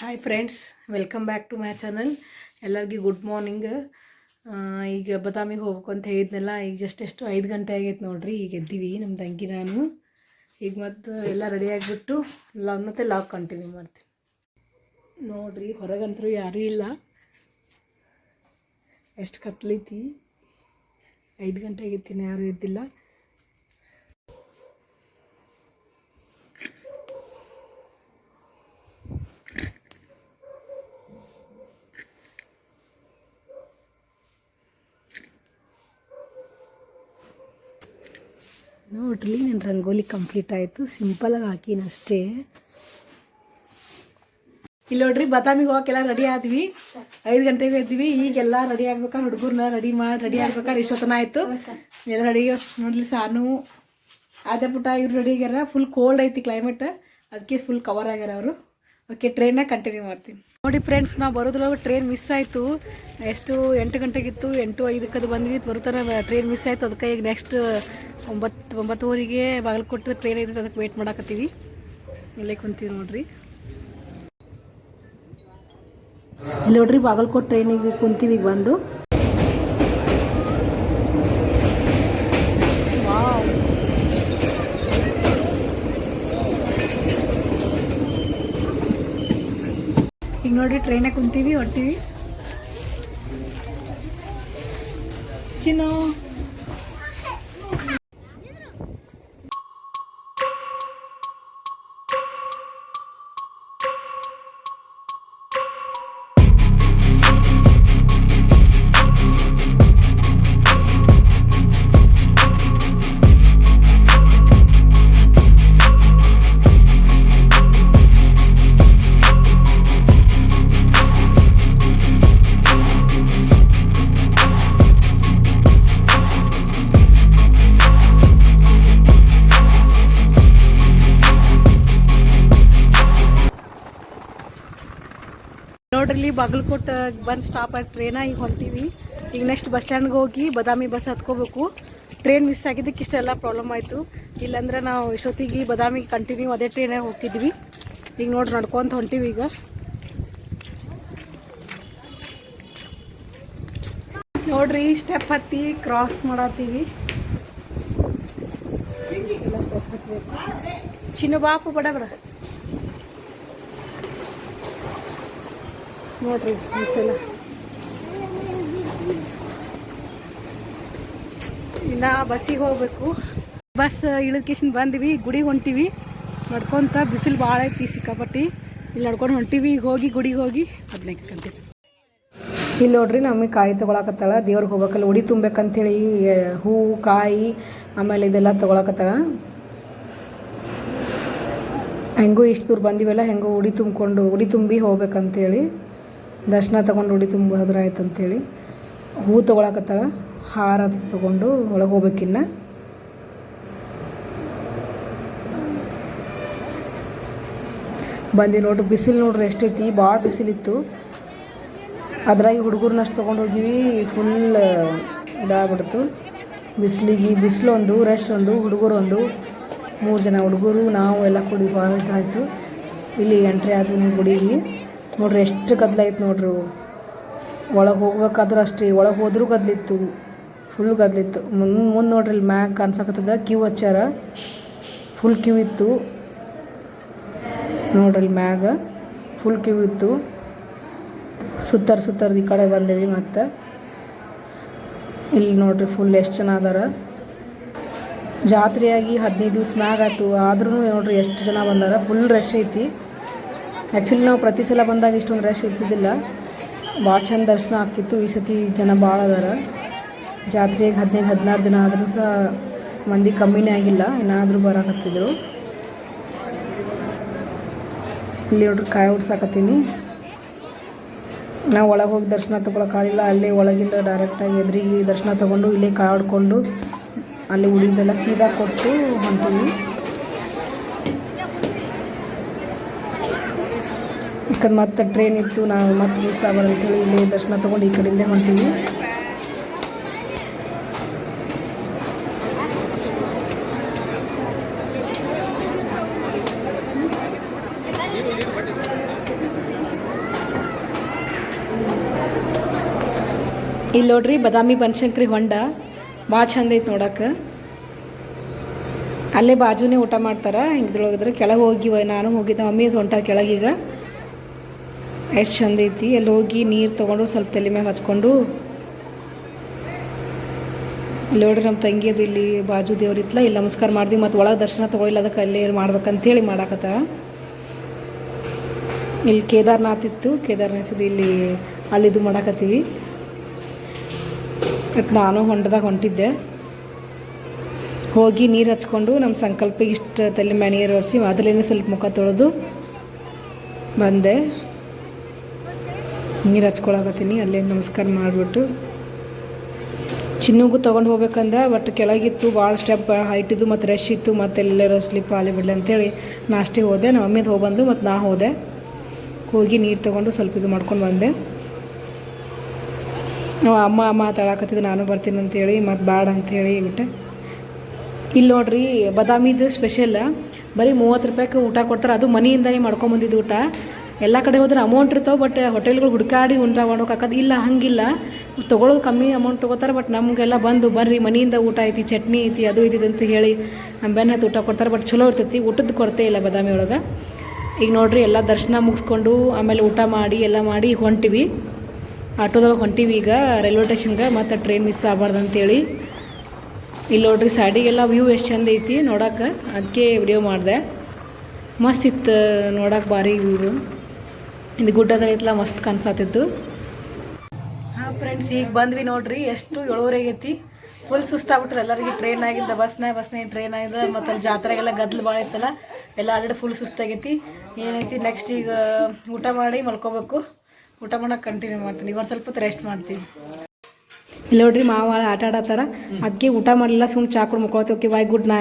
Hi friends welcome back to my channel ಎಲ್ಲರಿಗೂ good morning ಈಗ ಬದಾಮಿಗೆ ಹೋಗ್ಬೇಕು ಅಂತ ಹೇಳಿದ್ನಲ್ಲ, ಈಗ ಜಸ್ಟ್ ಎಷ್ಟು ಐದು ಗಂಟೆ ಆಗೈತೆ ನೋಡ್ರಿ, ಈಗ ಎದ್ದೀವಿ ನಮ್ಮ ತಂಗಿ ನಾನು. ಈಗ ಮತ್ತು ಎಲ್ಲ ರೆಡಿ ಆಗಿಬಿಟ್ಟು ಲಾಗ್ ಮತ್ತೆ ಲಾಕ್ ಕಂಟಿನ್ಯೂ ಮಾಡ್ತೀನಿ. ನೋಡ್ರಿ ಹೊರಗಂತರೂ ಯಾರೂ ಇಲ್ಲ. ಎಷ್ಟು ಕತ್ಲೈತಿ? ಐದು ಗಂಟೆ ಆಗೈತಿ ಯಾರೂ ಇದ್ದಿಲ್ಲ ನೋಡ್ರಿ ನನ್ನ ರಂಗೋಲಿ ಕಂಪ್ಲೀಟ್ ಆಯಿತು. ಸಿಂಪಲಾಗಿ ಹಾಕೀನಿ ಅಷ್ಟೇ. ಇಲ್ಲಿ ನೋಡ್ರಿ ಬದಾಮಿಗೆ ಹೋಗಕ್ಕೆಲ್ಲ ರೆಡಿ ಆದ್ವಿ. ಐದು ಗಂಟೆಗೆ ಎದ್ವಿ ಈಗೆಲ್ಲ ರೆಡಿ ಆಗ್ಬೇಕಾದ್ರೆ ಹುಡುಗರ್ನ ರೆಡಿ ಮಾಡಿ ರೆಡಿ ಆಗ್ಬೇಕಾದ್ರೆ ಇಷ್ಟೊತ್ತನ ಆಯಿತು. ಎಲ್ಲ ರೆಡಿ ನೋಡ್ಲಿ ಸಾನು ಅದೇ ಪುಟ್ಟ ಇವ್ರು ರೆಡಿ ಆಗ್ಯಾರ. ಫುಲ್ ಕೋಲ್ಡ್ ಐತಿ ಕ್ಲೈಮೇಟ್ ಅದಕ್ಕೆ ಫುಲ್ ಕವರ್ ಆಗ್ಯಾರ ಅವರು. ಓಕೆ ಟ್ರೈನ್ನ ಕಂಟಿನ್ಯೂ ಮಾಡ್ತೀನಿ. ನೋಡಿ ಫ್ರೆಂಡ್ಸ್ ನಾವು ಬರೋದ್ರೊಳಗೆ ಟ್ರೈನ್ ಮಿಸ್ ಆಯಿತು. ಎಷ್ಟು ಎಂಟು ಗಂಟೆಗಿತ್ತು, ಎಂಟು ಐದಕ್ಕೆ ಅದು ಬಂದ್ವಿ ಬರುತ್ತಾರ ಟ್ರೈನ್ ಮಿಸ್ ಆಯಿತು. ಅದಕ್ಕೆ ಈಗ ನೆಕ್ಸ್ಟ್ ಒಂಬತ್ತು, ಒಂಬತ್ತುವರೆಗೆ ಬಾಗಲಕೋಟೆ ಟ್ರೈನ್ ಐತೆ ಅದಕ್ಕೆ ವೇಟ್ ಮಾಡಾಕತ್ತೀವಿ. ಇಲ್ಲೇ ಕುಂತೀವಿ ನೋಡ್ರಿ. ಇಲ್ಲಿ ನೋಡ್ರಿ, ಬಾಗಲಕೋಟೆ ಟ್ರೈನಿಗೆ ಕುಂತೀವಿ, ಈಗ ಬಂದು. ನೋಡ್ರಿ ಟ್ರೈನಾಗ ಕುಂತೀವಿ ಹೊಟ್ಟಿವಿ ಚಿನ್ನು. ನೋಡ್ರಿ, ಬಾಗಲಕೋಟೆ ಬಂದು ಸ್ಟಾಪ್ ಆಗಿ ಟ್ರೈನ ಈಗ ಹೊಂಟೀವಿ. ಈಗ ನೆಕ್ಸ್ಟ್ ಬಸ್ ಸ್ಟ್ಯಾಂಡ್ಗೆ ಹೋಗಿ ಬದಾಮಿ ಬಸ್ ಹತ್ಕೋಬೇಕು. ಟ್ರೈನ್ ಮಿಸ್ ಆಗಿದ್ದಕ್ಕೆ ಇಷ್ಟೆಲ್ಲ ಪ್ರಾಬ್ಲಮ್ ಆಯಿತು. ಇಲ್ಲಾಂದ್ರೆ ನಾವು ಇಷ್ಟೊತ್ತಿಗೆ ಬದಾಮಿಗೆ ಕಂಟಿನ್ಯೂ ಅದೇ ಟ್ರೈನಾಗ ಹೋಗ್ತಿದ್ವಿ. ಈಗ ನೋಡ್ರಿ ನಡ್ಕೊತ ಹೊಂಟೀವಿ ಈಗ. ನೋಡ್ರಿ ಸ್ಟೆಪ್ ಹತ್ತಿ ಕ್ರಾಸ್ ಮಾಡತ್ತೀವಿ. ಚಿನ್ನ ಬಾಪು ಬಡ ನೋಡ್ರಿ, ಇಷ್ಟೆಲ್ಲ. ಇನ್ನ ಬಸ್ಸಿಗೆ ಹೋಗ್ಬೇಕು. ಬಸ್ ಇಳಿದ್ಕೇಶನ್ ಬಂದ್ವಿ, ಗುಡಿಗೆ ಹೊಂಟಿವಿ. ನಡ್ಕೊಂತ ಬಿಸಿಲು ಭಾಳ ಐತಿ ಸಿಕ್ಕಾಪಟ್ಟಿ. ಇಲ್ಲಿ ನಡ್ಕೊಂಡು ಹೊಂಟಿವಿ ಈಗ ಹೋಗಿ ಗುಡಿಗೆ ಹೋಗಿ ಅದನ್ನ ಕಂತೀವಿ ಇಲ್ಲಿ ನೋಡ್ರಿ ನಮಗೆ ಕಾಯಿ ತೊಗೊಳಕತ್ತಾಳ, ದೇವ್ರಿಗೆ ಹೋಗ್ಬೇಕಲ್ಲ, ಉಡಿ ತುಂಬೇಕಂತೇಳಿ ಹೂವು ಕಾಯಿ, ಆಮೇಲೆ ಇದೆಲ್ಲ ತೊಗೊಳಕತ್ತಾಳ. ಹೆಂಗೂ ಇಷ್ಟು ದೂರ ಬಂದಿವಲ್ಲ, ಹೆಂಗೋ ಉಡಿ ತುಂಬಿಕೊಂಡು, ಉಡಿ ತುಂಬಿ ಹೋಗ್ಬೇಕಂತೇಳಿ. ದರ್ಶನ ತೊಗೊಂಡು ಉಡಿ ತುಂಬ ಹೋದ್ರೆ ಆಯ್ತು ಅಂತೇಳಿ. ಹೂ ತೊಗೊಳಕತ್ತಾಳ. ಹಾರ ತೊಗೊಂಡು ಒಳಗೆ ಹೋಗ್ಬೇಕಿನ್ನ ಬಂದು ನೋಡ್ರಿ, ಬಿಸಿಲು ನೋಡ್ರಿ ಎಷ್ಟೈತಿ, ಭಾಳ ಬಿಸಿಲಿತ್ತು. ಅದ್ರಾಗಿ ಹುಡುಗರನ್ನ ಅಷ್ಟು ತೊಗೊಂಡು ಹೋಗಿವಿ ಫುಲ್ ಇದಾಗ್ಬಿಡ್ತು. ಬಿಸಿಲಿಗೆ, ಬಿಸಿಲು ಒಂದು ರೆಸ್ಟ್ ಒಂದು, ಹುಡುಗರು ಒಂದು. ಮೂರು ಜನ ಹುಡುಗರು, ನಾವು ಎಲ್ಲ ಕೂಡಿ ಭಾಳ ಇದಾಯಿತು. ಇಲ್ಲಿ ಎಂಟ್ರಿ ಆದ್ವಿ ಗುಡಿಗೆ ನೋಡ್ರಿ, ಎಷ್ಟು ಗದ್ಲೈತೆ ನೋಡ್ರಿ. ಒಳಗೆ ಹೋಗ್ಬೇಕಾದ್ರೂ ಅಷ್ಟೇ, ಒಳಗೆ ಹೋದ್ರೂ ಗದ್ಲಿತ್ತು ಫುಲ್ ಗದ್ಲಿತ್ತು. ಮುಂದೆ ಮುಂದೆ ನೋಡ್ರಿ ಇಲ್ಲಿ ಮ್ಯಾಗ ಕಾಣಿಸಕತ್ತದ ಕ್ಯೂ ಹಚ್ಚಾರ. ಫುಲ್ ಕ್ಯೂ ಇತ್ತು. ನೋಡ್ರಿ ಇಲ್ಲಿ ಮ್ಯಾಗ ಫುಲ್ ಕ್ಯೂ ಇತ್ತು. ಸುತ್ತಾರ ಸುತ್ತಾರ ಈ ಕಡೆ ಬಂದೇವಿ ಮತ್ತು. ಇಲ್ಲಿ ನೋಡ್ರಿ ಫುಲ್ ಎಷ್ಟು ಜನ ಅದಾರ. ಜಾತ್ರೆಯಾಗಿ ಹದಿನೈದು ದಿವ್ಸ ಮ್ಯಾಗ ಆಯಿತು. ಆದ್ರೂ ನೋಡ್ರಿ ಎಷ್ಟು ಜನ ಬಂದಾರ. ಫುಲ್ ರಶ್ ಐತಿ. ಆ್ಯಕ್ಚುಲಿ ನಾವು ಪ್ರತಿ ಸಲ ಬಂದಾಗ ಇಷ್ಟೊಂದು ರಶ್ ಇರ್ತಿದ್ದಿಲ್ಲ. ಭಾಳ ಚಂದ ದರ್ಶನ ಆಗ್ತಿತ್ತು. ಈ ಸತಿ ಜನ ಭಾಳ ಅದಾರ. ಜಾತ್ರೆಗೆ ಹದಿನೈದು, ಹದಿನಾರು ದಿನ ಆದರೂ ಸಹ ಮಂದಿ ಕಮ್ಮಿನೇ ಆಗಿಲ್ಲ. ಏನಾದರೂ ಬರಕತ್ತಿದ್ರು. ಇಲ್ಲಿ ನೋಡ್ರಿ ಕಾಯಿ ಉಡ್ಸಾಕತ್ತೀನಿ. ನಾವು ಒಳಗೆ ಹೋಗಿ ದರ್ಶನ ತೊಗೊಳಕ್ಕಾಗಲಿಲ್ಲ ಅಲ್ಲೇ ಒಳಗಿಂದ ಡೈರೆಕ್ಟಾಗಿ ಎದುರಿಗೆ ದರ್ಶನ ತೊಗೊಂಡು ಇಲ್ಲೇ ಕಾಯಿ ಹೊಡ್ಕೊಂಡು ಅಲ್ಲಿ ಉಳಿದೆಲ್ಲ ಸೀದಾ ಕೊಟ್ಟು ಈ ಮತ್ತೆ ಟ್ರೈನ್ ಇತ್ತು, ನಾವು ಮತ್ತೆ ಮಿಸ್ ಆಗೋಣ ಅಂತೇಳಿ ಇಲ್ಲಿ ದರ್ಶನ ತೊಗೊಂಡು ಈ ಕಡೆಯಿಂದ ಹೊಂಟೀವಿ. ಇಲ್ಲಿ ನೋಡ್ರಿ ಬದಾಮಿ ಬನಶಂಕರಿ ಹೊಂಡ, ಭಾಳ ಚಂದ ಐತೆ ನೋಡಕ್ಕೆ ಅಲ್ಲೇ ಬಾಜುನೇ ಊಟ ಮಾಡ್ತಾರೆ, ಹಿಂಗೆ ಕೆಳಗೆ ಹೋಗಿ, ನಾನು ಹೋಗಿದ್ದೆ ಮಮ್ಮಿ ಹೊಂಟ ಕೆಳಗೀಗ. ಎಷ್ಟು ಚಂದ ಐತಿ. ಅಲ್ಲಿ ಹೋಗಿ ನೀರು ತೊಗೊಂಡು ಸ್ವಲ್ಪ ತಲೆ ಮ್ಯಾಗ ಹಚ್ಕೊಂಡು ನೋಡ್ರಿ ನಮ್ಮ ತಂಗಿಯದು ಇಲ್ಲಿ ಬಾಜು ದೇವ್ರು ಇತ್ತಲ್ಲ ಇಲ್ಲಿ ನಮಸ್ಕಾರ ಮಾಡ್ದಿ ಮತ್ತು ಒಳಗೆ ದರ್ಶನ ತೊಗೊಳಿಲ್ಲ, ಅದಕ್ಕೆ ಅಲ್ಲೇ ಮಾಡ್ಬೇಕಂತೇಳಿ ಮಾಡಾಕತ್ತ. ಇಲ್ಲಿ ಕೇದಾರ್ನಾಥ್ ಇತ್ತು. ಕೇದಾರ್ನಾಥ್ ಇಲ್ಲಿ ಅಲ್ಲಿದು ಮಾಡಾಕತ್ತೀವಿ. ಮತ್ತು ನಾನು ಹೊಂಡದಾಗ ಹೊಂಟಿದ್ದೆ. ಹೋಗಿ ನೀರು ಹಚ್ಕೊಂಡು ನಮ್ಮ ಸಂಕಲ್ಪ ಇಷ್ಟು ತಲೆ ಮ್ಯಾ ನೀರು ಒರೆಸಿ ಮೊದಲೇನೆ ಸ್ವಲ್ಪ ಮುಖ ತೊಳೆದು ಬಂದೆ. ನೀರು ಹಚ್ಕೊಳಕತ್ತೀನಿ ಅಲ್ಲೇ ನಮಸ್ಕಾರ ಮಾಡಿಬಿಟ್ಟು. ಚಿನ್ನಗೂ ತೊಗೊಂಡು ಹೋಗ್ಬೇಕಂದ ಬಟ್ ಕೆಳಗಿತ್ತು ಭಾಳ ಸ್ಟೆಪ್ ಹೈಟ್ ಇದ್ದು, ಮತ್ತು ರಶ್ ಇತ್ತು, ಮತ್ತು ಎಲ್ಲರೂ ಸ್ಲಿಪ್ ಆಲಿ ಬಿಡಲಿ ಅಂತೇಳಿ ನಾಷ್ಟೇ ಹೋದೆ. ನಮ್ಮ ಮಮ್ಮಿದು ಹೋಗಿ ಬಂದು ಮತ್ತು ನಾ ಹೋದೆ. ಹೋಗಿ ನೀರು ತೊಗೊಂಡು ಸ್ವಲ್ಪ ಇದು ಮಾಡ್ಕೊಂಡು ಬಂದೆ. ನಾವು ಅಮ್ಮ ತಳಕತ್ತಿದ್ದು ನಾನು ಬರ್ತೀನಿ ಅಂತೇಳಿ, ಮತ್ತು ಬ್ಯಾಡ ಅಂತೇಳಿ ಬಿಟ್ಟೆ ಇಲ್ಲಿ ನೋಡ್ರಿ, ಬದಾಮಿದು ಸ್ಪೆಷಲ್ ಬರೀ ಮೂವತ್ತು ರೂಪಾಯಿಗೆ ಊಟ ಕೊಡ್ತಾರೆ, ಅದು ಮನೆಯಿಂದನೇ ಮಾಡ್ಕೊಂಬಂದಿದ್ದು ಊಟ. ಎಲ್ಲ ಕಡೆ ಹೋದ್ರೆ ಅಮೌಂಟ್ ಇರ್ತಾವೆ ಬಟ್ ಹೋಟೆಲ್ಗಳು ಹುಡುಕಾಡಿ ಉಂಟ ಮಾಡೋಕ್ಕಾಗದು ಇಲ್ಲ, ಹಂಗಿಲ್ಲ. ತೊಗೊಳೋದು ಕಮ್ಮಿ ಅಮೌಂಟ್ ತೊಗೋತಾರೆ ಬಟ್ ನಮಗೆಲ್ಲ ಬಂದು ಬರ್ರಿ, ಮನೆಯಿಂದ ಊಟ ಐತಿ, ಚಟ್ನಿ ಐತಿ, ಅದು ಇದು ಅಂತ ಹೇಳಿ ಬೆನ್ನ ಹತ್ತು ಊಟ ಕೊಡ್ತಾರೆ ಬಟ್ ಚಲೋ ಇರ್ತೈತಿ. ಊಟದ ಕೊರತೆ ಇಲ್ಲ ಬಾದಾಮಿ ಒಳಗೆ. ಈಗ ನೋಡ್ರಿ ಎಲ್ಲ ದರ್ಶನ ಮುಗಿಸ್ಕೊಂಡು ಆಮೇಲೆ ಊಟ ಮಾಡಿ, ಎಲ್ಲ ಮಾಡಿ ಹೊಂಟಿವಿ. ಆಟೋದೊಳಗೆ ಹೊಂಟಿವಿ ಈಗ ರೈಲ್ವೆ ಸ್ಟೇಷನ್ಗೆ ಮತ್ತು ಟ್ರೈನ್ ಮಿಸ್ ಆಗಬಾರ್ದು ಅಂತೇಳಿ ಇಲ್ಲಿ ನೋಡ್ರಿ ಸೈಡಿಗೆಲ್ಲ ವ್ಯೂ ಎಷ್ಟು ಚಂದ ಐತಿ ನೋಡೋಕೆ ಅದಕ್ಕೆ ವಿಡಿಯೋ ಮಾಡಿದೆ. ಮಸ್ತ್ ಇತ್ತು ನೋಡೋಕೆ ಭಾರಿ ವ್ಯೂ ಇದು ಗುಡ್ಡದಲ್ಲಿ ಇತ್ತಲ್ಲ ಮಸ್ತ್ ಕನ್ಸಾತಿತ್ತು ಹಾಂ ಫ್ರೆಂಡ್ಸ್ ಈಗ ಬಂದ್ವಿ ನೋಡ್ರಿ ಎಷ್ಟು ಏಳುವರೆಗೆ ಆಗೈತಿ ಫುಲ್ ಸುಸ್ತಾಗ್ಬಿಟ್ರೆ ಎಲ್ಲರಿಗೆ ಟ್ರೈನ್ ಆಗಿದ್ದ ಬಸ್ನಾಗ ಬಸ್ನಾಗ ಟ್ರೈನ್ ಆಗಿದೆ ಮತ್ತು ಅಲ್ಲಿ ಜಾತ್ರೆಗೆಲ್ಲ ಗದ್ದಲು ಭಾಳ ಇತ್ತಲ್ಲ ಎಲ್ಲ ಆಲ್ರೆಡಿ ಫುಲ್ ಸುಸ್ತಾಗೈತಿ. ಏನೈತಿ ನೆಕ್ಸ್ಟ್ ಈಗ ಊಟ ಮಾಡಿ ಮಲ್ಕೋಬೇಕು. ಊಟ ಮಾಡೋಕೆ ಕಂಟಿನ್ಯೂ ಮಾಡ್ತೀನಿ. ಈಗ ಒಂದು ಸ್ವಲ್ಪ ಹೊತ್ತು ರೆಸ್ಟ್ ಮಾಡ್ತೀನಿ. ಇಲ್ಲಿ ನೋಡ್ರಿ ಮಾವ ಆಟ ಆಡತ್ತಾರ. ಅದಕ್ಕೆ ಊಟ ಮಾಡಲಿಲ್ಲ ಸುಮ್ಮನೆ ಚಾ ಮುಕ್ಕೊಳ್ತೀವಿ ಓಕೆ ಬಾಯ್ ಗುಡ್ ನೈಟ್